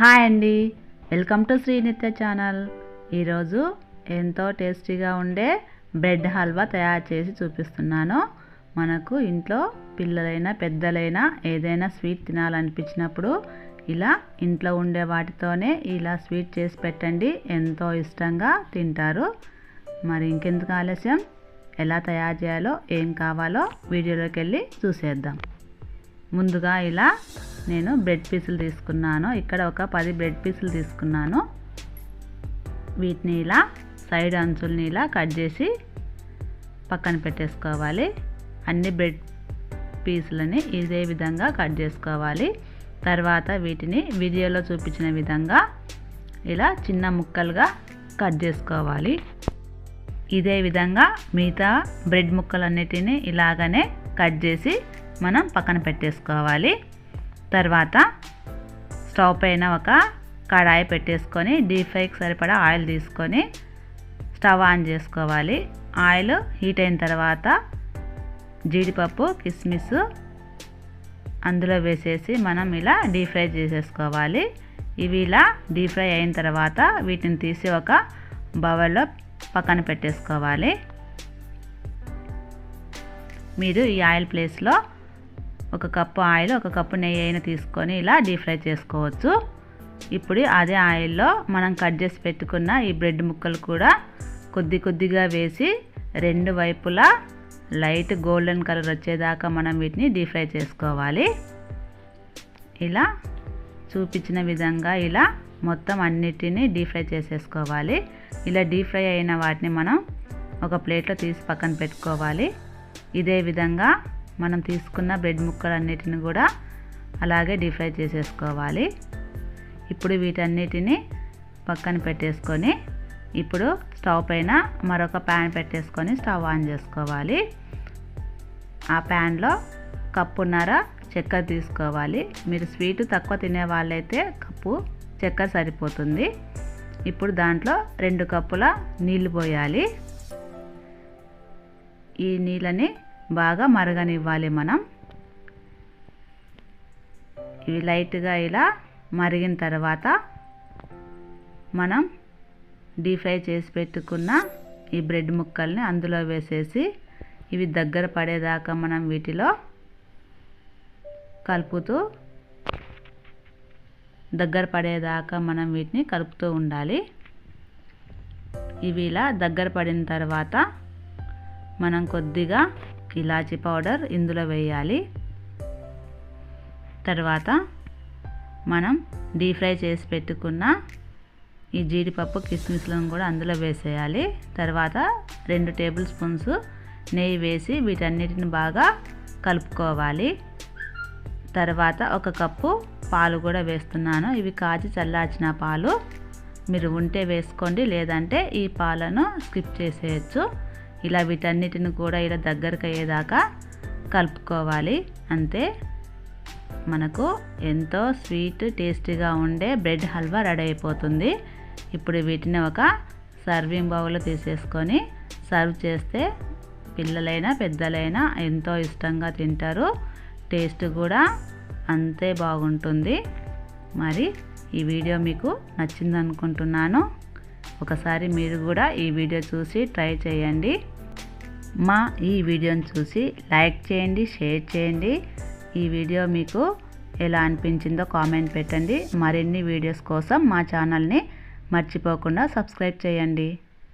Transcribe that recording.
Hi అండి. Welcome to Shri నిత్య channel. ఈరోజు ఎంతో టేస్టీగా ఉండే బ్రెడ్ హల్వా తయారు చేసి చూపిస్తున్నాను. మనకు ఇంట్లో పిల్లలైనా పెద్దలైనా ఏదైనా స్వీట్ తినాలనిపించినప్పుడు ఇలా ఇంట్లో ఉండే వాటితోనే ఇలా స్వీట్ చేసి పెట్టండి. ఎంతో ఇష్టంగా తింటారు. మరి ఇంకెందుకు ఆలస్యం? ఎలా తయారు చేయాలో ఏం కావాలో వీడియోలోకి వెళ్ళి చూసేద్దాం. ముందుగా ఇలా నేను బ్రెడ్ పీసులు తీసుకున్నాను. ఇక్కడ ఒక పది బ్రెడ్ పీసులు తీసుకున్నాను. వీటిని ఇలా సైడ్ అంచుల్ని ఇలా కట్ చేసి పక్కన పెట్టేసుకోవాలి. అన్ని బ్రెడ్ పీసులని ఇదే విధంగా కట్ చేసుకోవాలి. తర్వాత వీటిని వీడియోలో చూపించిన విధంగా ఇలా చిన్న ముక్కలుగా కట్ చేసుకోవాలి. ఇదే విధంగా మిగతా బ్రెడ్ ముక్కలన్నిటిని ఇలాగనే కట్ చేసి మనం పక్కన పెట్టేసుకోవాలి. తర్వాత స్టవ్ పైన ఒక కడాయి పెట్టేసుకొని డీప్ ఫ్రైకి సరిపడా ఆయిల్ తీసుకొని స్టవ్ ఆన్ చేసుకోవాలి. ఆయిల్ హీట్ అయిన తర్వాత జీడిపప్పు కిస్మిస్ అందులో వేసేసి మనం ఇలా డీప్ ఫ్రై చేసేసుకోవాలి. ఇవి ఇలా డీప్ ఫ్రై అయిన తర్వాత వీటిని తీసి ఒక బవల్లో పక్కన పెట్టేసుకోవాలి. మీరు ఈ ఆయిల్ ప్లేస్లో ఒక కప్పు ఆయిల్ ఒక కప్పు నెయ్యి అయినా తీసుకొని ఇలా డీప్ ఫ్రై చేసుకోవచ్చు. ఇప్పుడు అదే ఆయిల్లో మనం కట్ చేసి పెట్టుకున్న ఈ బ్రెడ్ ముక్కలు కూడా కొద్ది కొద్దిగా వేసి రెండు వైపులా లైట్ గోల్డెన్ కలర్ వచ్చేదాకా మనం వీటిని డీప్ ఫ్రై చేసుకోవాలి. ఇలా చూపించిన విధంగా ఇలా మొత్తం అన్నిటినీ డీప్ ఫ్రై చేసేసుకోవాలి. ఇలా డీప్ ఫ్రై అయిన వాటిని మనం ఒక ప్లేట్లో తీసి పక్కన పెట్టుకోవాలి. ఇదే విధంగా మనం తీసుకున్న బ్రెడ్ ముక్కలన్నిటిని కూడా అలాగే డీప్ ఫ్రై చేసేసుకోవాలి. ఇప్పుడు వీటన్నిటిని పక్కన పెట్టేసుకొని ఇప్పుడు స్టవ్ పైన మరొక ప్యాన్ పెట్టేసుకొని స్టవ్ ఆన్ చేసుకోవాలి. ఆ ప్యాన్లో కప్పున్నర చక్కెర తీసుకోవాలి. మీరు స్వీట్ తక్కువ తినే వాళ్ళైతే కప్పు చక్కెర సరిపోతుంది. ఇప్పుడు దాంట్లో రెండు కప్పుల నీళ్ళు పోయాలి. ఈ నీళ్ళని బాగా మరగనివ్వాలి మనం. ఇవి లైట్గా ఇలా మరిగిన తర్వాత మనం డీప్ ఫ్రై చేసి పెట్టుకున్న ఈ బ్రెడ్ ముక్కల్ని అందులో వేసేసి ఇవి దగ్గర పడేదాకా మనం వీటిలో కలుపుతూ దగ్గర పడేదాకా మనం వీటిని కలుపుతూ ఉండాలి. ఇవి ఇలా దగ్గర పడిన తర్వాత మనం కొద్దిగా ఇలాచి పౌడర్ ఇందులో వేయాలి. తర్వాత మనం డీప్ ఫ్రై చేసి పెట్టుకున్న ఈ జీడిపప్పు కిస్మిస్లను కూడా అందులో వేసేయాలి. తర్వాత రెండు టేబుల్ స్పూన్స్ నెయ్యి వేసి వీటన్నిటిని బాగా కలుపుకోవాలి. తర్వాత ఒక కప్పు పాలు కూడా వేస్తున్నాను. ఇవి కాచి చల్లార్చిన పాలు. మీరు ఉంటే వేసుకోండి లేదంటే ఈ పాలను స్కిప్ చేసేయచ్చు. ఇలా వీటన్నిటిని కూడా ఇలా దగ్గరకు అయ్యేదాకా కలుపుకోవాలి. అంతే. మనకు ఎంతో స్వీట్ టేస్టీగా ఉండే బ్రెడ్ హల్వా రెడీ అయిపోతుంది. ఇప్పుడు వీటిని ఒక సర్వింగ్ బౌల్లో తీసేసుకొని సర్వ్ చేస్తే పిల్లలైనా పెద్దలైనా ఎంతో ఇష్టంగా తింటారు. టేస్ట్ కూడా అంతే బాగుంటుంది. మరి ఈ వీడియో మీకు నచ్చిందనుకుంటున్నాను. ఒకసారి మీరు కూడా ఈ వీడియో చూసి ట్రై చేయండి. మా ఈ వీడియోని చూసి లైక్ చేయండి షేర్ చేయండి. ఈ వీడియో మీకు ఎలా అనిపించిందో కామెంట్ పెట్టండి. మరిన్ని వీడియోస్ కోసం మా ఛానల్ని మర్చిపోకుండా సబ్స్క్రైబ్ చేయండి.